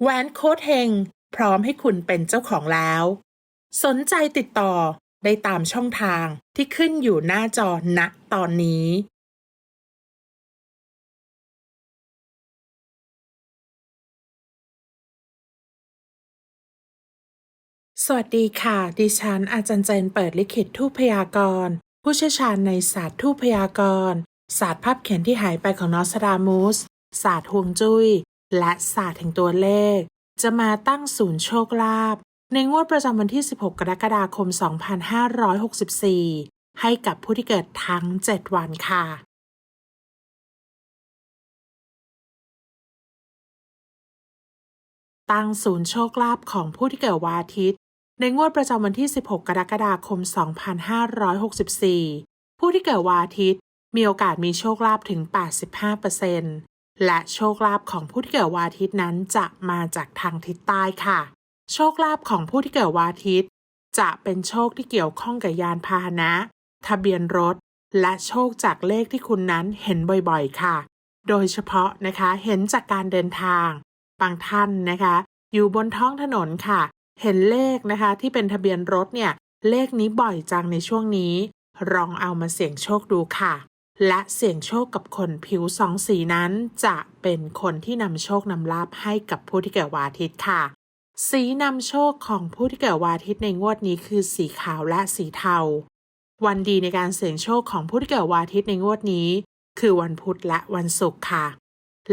แหวนโค้ดเฮงพร้อมให้คุณเป็นเจ้าของแล้ว สนใจติดต่อได้ตามช่องทางที่ขึ้นอยู่หน้าจอณตอนนี้ สวัสดีค่ะ ดิฉันอาจารย์เจนเปิดลิขิตทูพยากรณ์ ผู้เชี่ยวชาญในศาสตร์ทูพยากรณ์ ศาสตร์ภาพเขียนที่หายไปของนอสดามุสศาสตร์ฮวงจุ้ย และศาสตร์แห่งตัวเลข จะมาตั้งศูนย์โชคลาภในงวดประจำวันที่ 16 กรกฎาคม 2564 ให้กับผู้ที่เกิดทั้ง 7 วันค่ะตั้งศูนย์โชคลาภของผู้ที่เกิดวันอาทิตย์ ในงวดประจำวันที่ 16 กรกฎาคม 2564 ผู้ที่เกิดวันอาทิตย์ มีโอกาสมีโชคลาภถึง 85% และโชคลาภของผู้ที่เกิดวันอาทิตย์นั้นจะมาจากทางทิศใต้ค่ะ โชคลาภของผู้ที่เกิดวันอาทิตย์ จะเป็นโชคที่เกี่ยวข้องกับยานพาหนะ ทะเบียนรถ และโชคจากเลขที่คุณนั้นเห็นบ่อยๆค่ะ โดยเฉพาะนะคะเห็นจากการเดินทาง บางท่านนะคะ อยู่บนท้องถนนค่ะ เห็นเลขนะคะที่เป็นทะเบียนรถเนี่ยเลขนี้บ่อยจังในช่วงนี้ลองเอามาเสี่ยงโชคดูค่ะ และเสี่ยงโชคกับคนผิวสองสีนั้น จะเป็นคนที่นำโชคนำลาภให้กับผู้ที่เกิดวันอาทิตย์ค่ะ สีนำโชคของผู้ที่เกิดวันอาทิตย์ในงวดนี้คือสีขาวและสีเทา วันดีในการเสี่ยงโชคของผู้ที่เกิดวันอาทิตย์ในงวดนี้ คือวันพุธและวันศุกร์ค่ะ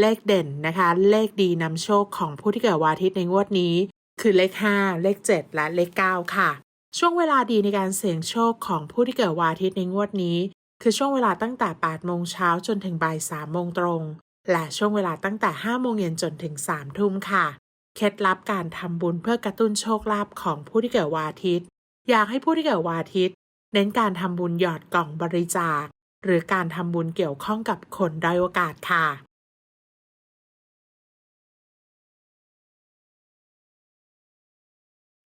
เลขเด่นนะคะ เลขดีนำโชคของผู้ที่เกิดวันอาทิตย์ในงวดนี้ คือเลข 5 เลข 7 และเลข 9 ค่ะ ช่วงเวลาดีในการเสี่ยงโชคของผู้ที่เกิดวันอาทิตย์ในงวดนี้ คือช่วงเวลาตั้งแต่ 8 โมงเช้าจนถึงบ่าย 3 โมงตรง และช่วงเวลาตั้งแต่ 5 โมงเย็นจนถึง 3 ทุ่มค่ะ เคล็ดลับการทำบุญเพื่อกระตุ้นโชคลาภของผู้ที่เกิดวันอาทิตย์ อยากให้ผู้ที่เกิดวันอาทิตย์ เน้นการทำบุญหยอดกล่องบริจาค หรือการทำบุญเกี่ยวข้องกับคนด้อยโอกาสค่ะ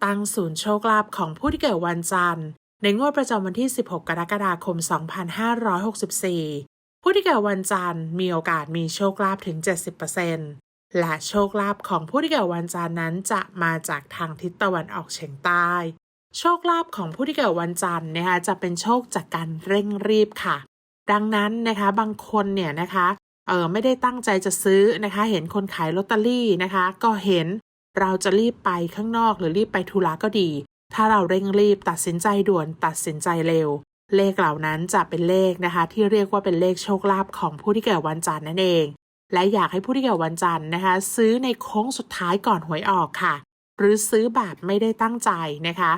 ตั้งศูนย์โชคลาภของผู้ที่เกิดวันจันทร์ ในงวดประจำวันที่ 16 กรกฎาคม 2564 ผู้ที่เกิดวันจันทร์มีโอกาสมีโชคลาภถึง 70%และโชคลาภของผู้ที่เกิดวันจันทร์นั้นจะมาจากทางทิศตะวันออกเฉียงใต้ โชคลาภของผู้ที่เกิดวันจันทร์นะคะจะเป็นโชคจากการเร่งรีบค่ะ ดังนั้นนะคะบางคนเนี่ยนะคะเออไม่ได้ตั้งใจจะซื้อนะคะ เห็นคนขายลอตเตอรี่นะคะ ก็เห็นเราจะรีบไปข้างนอกหรือรีบไปธุระก็ดี ถ้าเราเร่งรีบตัดสินใจด่วนตัดสินใจเร็ว เลขเหล่านั้นจะเป็นเลขนะคะ ที่เรียกว่าเป็นเลขโชคลาภของผู้ที่เกิดวันจันทร์นั่นเอง และอยากให้ผู้ที่เกิดวันจันทร์นะคะ ซื้อในโค้งสุดท้ายก่อนหวยออกค่ะ หรือซื้อแบบไม่ได้ตั้งใจนะคะ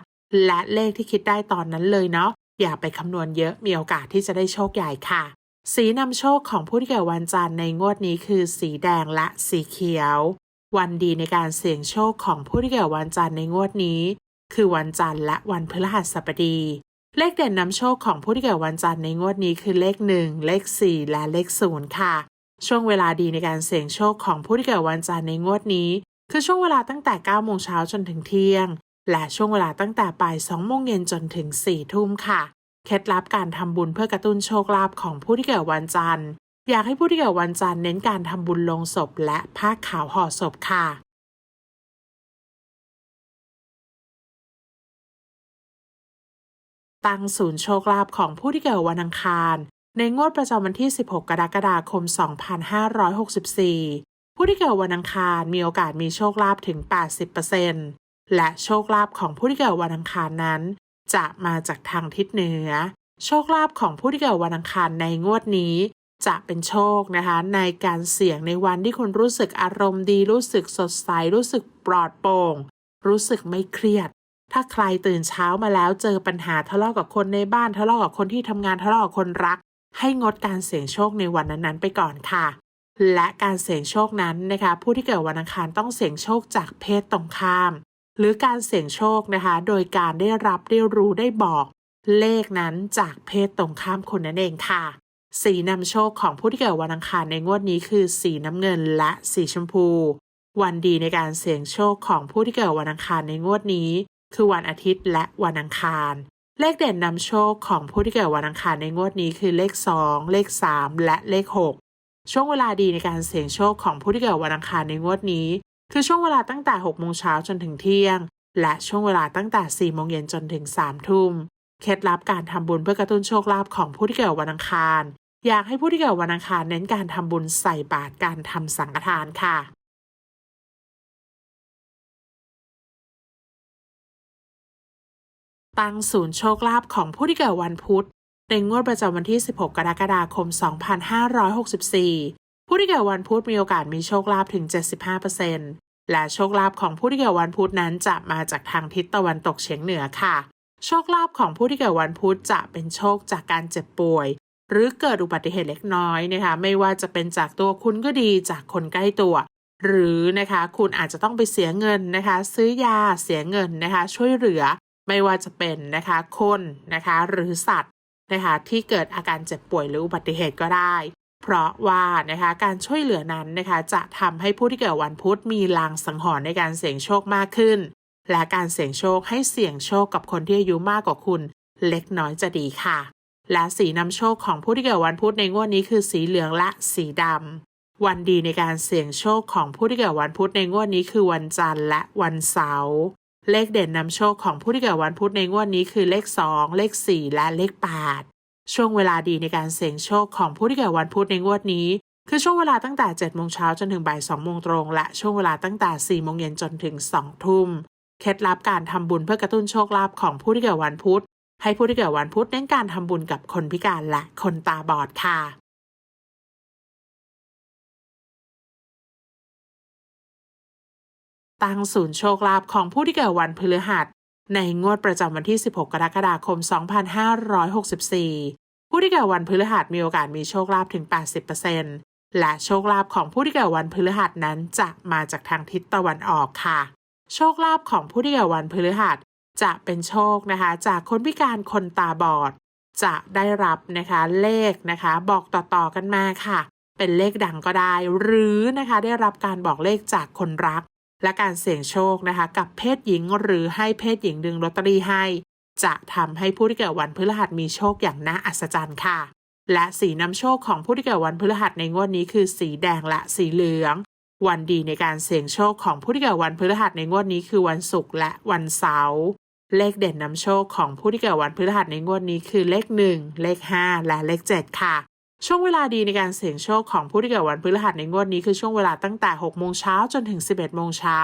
และเลขที่คิดได้ตอนนั้นเลยเนาะอย่าไปคำนวณเยอะมีโอกาสที่จะได้โชคใหญ่ค่ะ สีนำโชคของผู้ที่เกิดวันจันทร์ในงวดนี้คือ สีแดงและสีเขียว วันดีในการเสี่ยงโชคของผู้ที่เกิดวันจันทร์ในงวดนี้ คือวันจันทร์และวันพฤหัสบดี เลขเด่นนำโชคของผู้ที่เกิดวันจันทร์ในงวดนี้คือเลข1เลข4และเลข0ค่ะ ช่วงเวลาดีในการเสี่ยงโชคของผู้ที่เกิดวันจันทร์ในงวดนี้ คือช่วงเวลาตั้งแต่9โมงเช้าจนถึงเที่ยง และช่วงเวลาตั้งแต่บ่าย2โมงเย็นจนถึง4ทุ่มค่ะ เคล็ดลับการทำบุญเพื่อกระตุ้นโชคลาภของผู้ที่เกิดวันจันทร์อยากให้ผู้ที่เกิดวันจันทร์เน้นการทำบุญลงศพและผ้าขาวห่อศพค่ะ ตั้งศูนย์โชคลาภของผู้ที่เกิดวันอังคาร ในงวดประจำวันที่ 16 กรกฎาคม 2564 ผู้ที่เกิดวันอังคารมีโอกาสมีโชคลาภถึง 80%และโชคลาภของผู้ที่เกิดวันอังคารนั้น จะมาจากทางทิศเหนือ โชคลาภของผู้ที่เกิดวันอังคารในงวดนี้ จะเป็นโชคนะคะในการเสี่ยงในวันที่คุณรู้สึกอารมณ์ดี รู้สึกสดใส รู้สึกปลอดโปร่ง รู้สึกไม่เครียด ถ้าใครตื่นเช้ามาแล้วเจอปัญหาทะเลาะกับคนในบ้านทะเลาะกับคนที่ทำงานทะเลาะกับคนรัก ให้งดการเสี่ยงโชคในวันนั้นๆ ไปก่อนค่ะ และการเสี่ยงโชคนั้นนะคะ ผู้ที่เกิดวันอังคารต้องเสี่ยงโชคจากเพศตรงข้าม หรือการเสี่ยงโชคนะคะ โดยการได้รับได้รู้ได้บอก เลขนั้นจากเพศตรงข้ามคนนั่นเองค่ะ สีนำโชคของผู้ที่เกิดวันอังคารในงวดนี้คือ สีน้ำเงินและสีชมพู วันดีในการเสี่ยงโชคของผู้ที่เกิดวันอังคารในงวดนี้ คือวันอาทิตย์และวันอังคาร เลขเด่นนำโชคของผู้ที่เกิดวันอังคารในงวดนี้คือเลข 2 เลข 3 และเลข 6 ช่วงเวลาดีในการเสี่ยงโชคของผู้ที่เกิดวันอังคารในงวดนี้ คือช่วงเวลาตั้งแต่6โมงเช้าจนถึงเที่ยง และช่วงเวลาตั้งแต่4โมงเย็นจนถึง3ทุ่มเคล็ดลับการทำบุญเพื่อกระตุ้นโชคลาภของผู้ที่เกิดวันอังคาร อยากให้ผู้ที่เกิดวันอังคารเน้นการทำบุญใส่บาตรการทำสังฆทานค่ะ ตั้งศูนย์โชคลาภของผู้ที่เกิดวันพุธในงวดประจำวันที่ 16 กรกฎาคม 2564 ผู้ที่เกิดวันพุธมีโอกาสมีโชคลาภถึง 75%และโชคลาภของผู้ที่เกิดวันพุธนั้นจะมาจากทางทิศตะวันตกเฉียงเหนือค่ะ โชคลาภของผู้ที่เกิดวันพุธจะเป็นโชคจากการเจ็บป่วย หรือเกิดอุบัติเหตุเล็กน้อยนะคะ ไม่ว่าจะเป็นจากตัวคุณก็ดีจากคนใกล้ตัว หรือนะคะคุณอาจจะต้องไปเสียเงินนะคะ ซื้อยาเสียเงินนะคะ ช่วยเหลือ ไม่ว่าจะเป็นนะคะคนนะคะหรือสัตว์นะคะที่เกิดอาการเจ็บป่วยหรืออุบัติเหตุก็ได้ เพราะว่านะคะการช่วยเหลือนั้นนะคะจะทำให้ผู้ที่เกิดวันพุธมีลางสังหรณ์ในการเสี่ยงโชคมากขึ้น และการเสี่ยงโชคให้เสี่ยงโชคกับคนที่อายุมากกว่าคุณ เล็กน้อยจะดีค่ะ และสีนำโชคของผู้ที่เกิดวันพุธในงวดนี้คือสีเหลืองและสีดำวันดีในการเสี่ยงโชคของผู้ที่เกิดวันพุธในงวดนี้คือวันจันทร์และวันเสาร์ เลขเด่นนำโชคของผู้ที่เกิดวันพุธในงวดนี้คือเลข 2 เลข 4 และเลข 8 ช่วงเวลาดีในการเสี่ยงโชคของผู้ที่เกิดวันพุธในงวดนี้ คือช่วงเวลาตั้งแต่7โมงเช้าจนถึงบ่าย2โมงตรง และช่วงเวลาตั้งแต่4โมงเย็นจนถึง2ทุ่ม เคล็ดลับการทำบุญเพื่อกระตุ้นโชคลาภของผู้ที่เกิดวันพุธให้ผู้ที่เกิดวันพุธเน้นการทำบุญกับคนพิการและคนตาบอดค่ะ ตั้งศูนย์โชคลาภของผู้ที่เกิดวันพฤหัส ในงวดประจำวันที่ 16 กรกฎาคม 2564 ผู้ที่เกิดวันพฤหัสมีโอกาสมีโชคลาภถึง 80%และโชคลาภของผู้ที่เกิดวันพฤหัสนั้นจะมาจากทางทิศตะวันออกค่ะ โชคลาภของผู้ที่เกิดวันพฤหัสจะเป็นโชคนะคะ จากคนพิการคนตาบอด จะได้รับนะคะเลขนะคะ บอกต่อๆกันมาค่ะ เป็นเลขดังก็ได้ หรือนะคะได้รับการบอกเลขจากคนรัก และการเสี่ยงโชคนะคะ กับเพศหญิงหรือให้เพศหญิงดึงลอตเตอรี่ให้ จะทำให้ผู้ที่เกิดวันพฤหัสมีโชคอย่างน่าอัศจรรย์ค่ะ และสีนำโชคของผู้ที่เกิดวันพฤหัสในงวดนี้คือสีแดงและสีเหลือง วันดีในการเสี่ยงโชคของผู้ที่เกิดวันพฤหัสในงวดนี้คือวันศุกร์และวันเสาร์เลขเด่นนำโชคของผู้ที่เกิดวันพฤหัสในงวดนี้คือเลข 1 เลข 5 และเลข 7 ค่ะ ช่วงเวลาดีในการเสี่ยงโชคของผู้ที่เกิดวันพฤหัสในงวดนี้คือช่วงเวลาตั้งแต่ 6 โมงเช้าจนถึง 11 โมงเช้า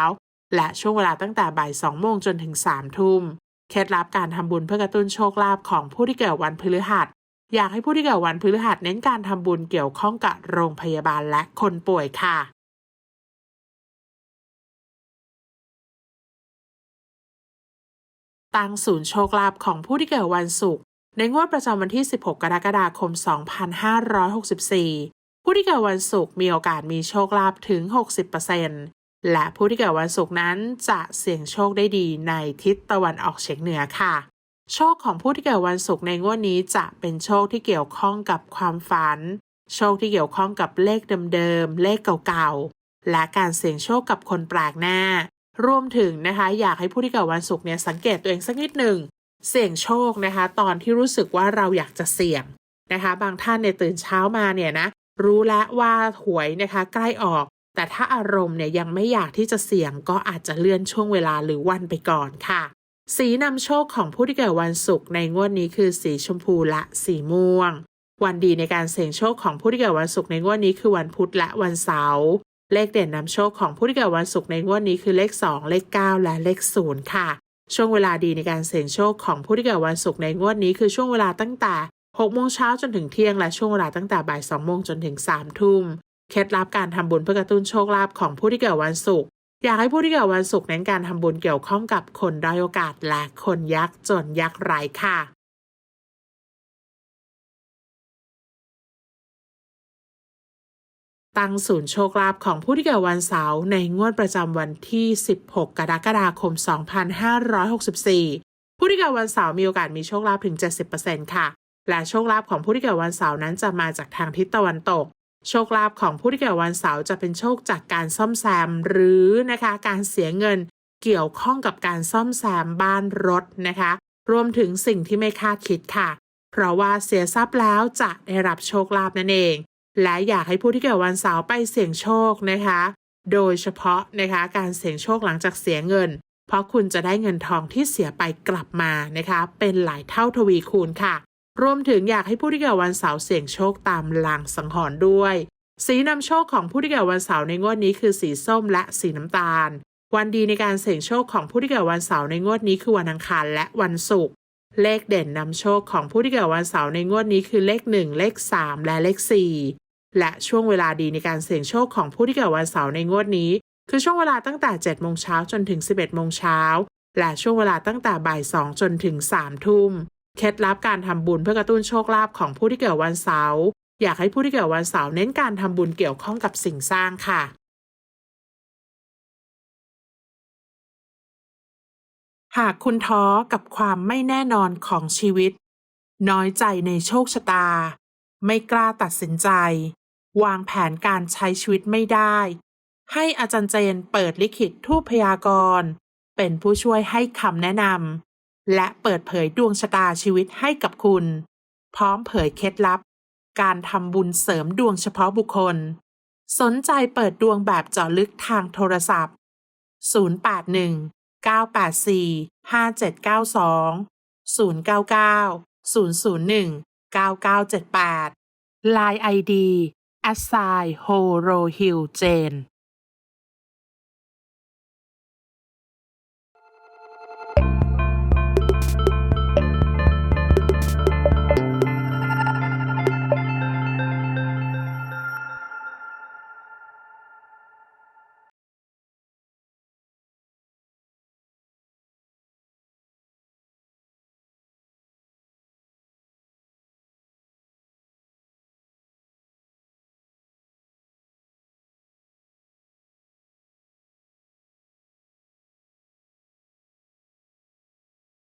และช่วงเวลาตั้งแต่บ่าย 2 โมงจนถึง 3 ทุ่ม เคล็ดลับการทำบุญเพื่อกระตุ้นโชคลาภของผู้ที่เกิดวันพฤหัส อยากให้ผู้ที่เกิดวันพฤหัสเน้นการทำบุญเกี่ยวข้องกับโรงพยาบาลและคนป่วยค่ะตั้งศูนย์โชคลาภของผู้ที่เกิดวันศุกร์ ในงวดประจำวันที่ 16 กรกฎาคม 2564 ผู้ที่เกิดวันศุกร์มีโอกาสมีโชคลาภถึง 60%และผู้ที่เกิดวันศุกร์นั้นจะเสี่ยงโชคได้ดีในทิศตะวันออกเฉียงเหนือค่ะ โชคของผู้ที่เกิดวันศุกร์ในงวดนี้จะเป็นโชคที่เกี่ยวข้องกับความฝัน โชคที่เกี่ยวข้องกับเลขเดิมๆ เลขเก่าๆ และการเสี่ยงโชคกับคนแปลกหน้ารวมถึงนะคะ อยากให้ผู้ที่เกิดวันศุกร์เนี่ยสังเกตตัวเองสักนิดหนึ่ง เสี่ยงโชคนะคะ ตอนที่รู้สึกว่าเราอยากจะเสี่ยงนะคะ บางท่านเนี่ยตื่นเช้ามาเนี่ยนะรู้แล้วว่าหวยนะคะ ใกล้ออก แต่ถ้าอารมณ์เนี่ยยังไม่อยากที่จะเสี่ยงก็อาจจะเลื่อนช่วงเวลาหรือวันไปก่อนค่ะ สีนำโชคของผู้ที่เกิดวันศุกร์ในงวดนี้คือสีชมพูและสีม่วง วันดีในการเสี่ยงโชคของผู้ที่เกิดวันศุกร์ในงวดนี้คือวันพุธและวันเสาร์เลขเด่นนำโชคของผู้ที่เกิดวันศุกร์ในงวดนี้คือเลข 2 เลข 9 และเลข0ค่ะ ช่วงเวลาดีในการเสี่ยงโชคของผู้ที่เกิดวันศุกร์ในงวดนี้คือช่วงเวลาตั้งแต่6โมงเช้าจนถึงเที่ยง และช่วงเวลาตั้งแต่บ่าย2โมงจนถึง3ทุ่ม เคล็ดลับการทำบุญเพื่อกระตุ้นโชคลาภของผู้ที่เกิดวันศุกร์อยากให้ผู้ที่เกิดวันศุกร์เน้นการทำบุญเกี่ยวข้องกับคนด้อยโอกาสและคนยากจนยากไร้ค่ะ ตั้งศูนย์โชคลาภของผู้ที่เกิดวันเสาร์ในงวดประจำวันที่ 16 กรกฎาคม 2564 ผู้ที่เกิดวันเสาร์มีโอกาสมีโชคลาภถึง 70%ค่ะ และโชคลาภของผู้ที่เกิดวันเสาร์นั้นจะมาจากทางทิศตะวันตก โชคลาภของผู้ที่เกิดวันเสาร์จะเป็นโชคจากการซ่อมแซม หรือนะคะการเสียเงินเกี่ยวข้องกับการซ่อมแซมบ้านรถนะคะ รวมถึงสิ่งที่ไม่คาดคิดค่ะ เพราะว่าเสียทรัพย์แล้วจะได้รับโชคลาภนั่นเอง และอยากให้ผู้ที่เกิดวันเสาร์ไปเสี่ยงโชคนะคะ โดยเฉพาะนะคะการเสี่ยงโชคหลังจากเสียเงิน เพราะคุณจะได้เงินทองที่เสียไปกลับมานะคะ เป็นหลายเท่าทวีคูณค่ะ รวมถึงอยากให้ผู้ที่เกิดวันเสาร์เสี่ยงโชคตามลางสังหรณ์ด้วย สีนำโชคของผู้ที่เกิดวันเสาร์ในงวดนี้คือสีส้มและสีน้ำตาล วันดีในการเสี่ยงโชคของผู้ที่เกิดวันเสาร์ในงวดนี้คือวันอังคารและวันศุกร์เลขเด่นนำโชคของผู้ที่เกิดวันเสาร์ในงวดนี้คือเลข 1 เลข 3 และเลข 4 และช่วงเวลาดีในการเสี่ยงโชคของผู้ที่เกิดวันเสาร์ในงวดนี้ คือช่วงเวลาตั้งแต่ 7 โมงเช้าจนถึง 11 โมงเช้า และช่วงเวลาตั้งแต่บ่าย 2 จนถึง 3 ทุ่ม เคล็ดลับการทำบุญเพื่อกระตุ้นโชคลาภของผู้ที่เกิดวันเสาร์อยากให้ผู้ที่เกิดวันเสาร์เน้นการทำบุญเกี่ยวข้องกับสิ่งสร้างค่ะหากคุณท้อกับความไม่แน่นอนของชีวิต น้อยใจในโชคชะตา ไม่กล้าตัดสินใจ วางแผนการใช้ชีวิตไม่ได้ ให้อาจารย์เจนเปิดลิขิตทูปพยากรณ์เป็นผู้ช่วยให้คำแนะนำและเปิดเผยดวงชะตาชีวิตให้กับคุณ พร้อมเผยเคล็ดลับ การทำบุญเสริมดวงเฉพาะบุคคล สนใจเปิดดวงแบบเจาะลึกทางโทรศัพท์ 081 984 5792 099 001 9978 Line ID a s s i h o r o h i l Jane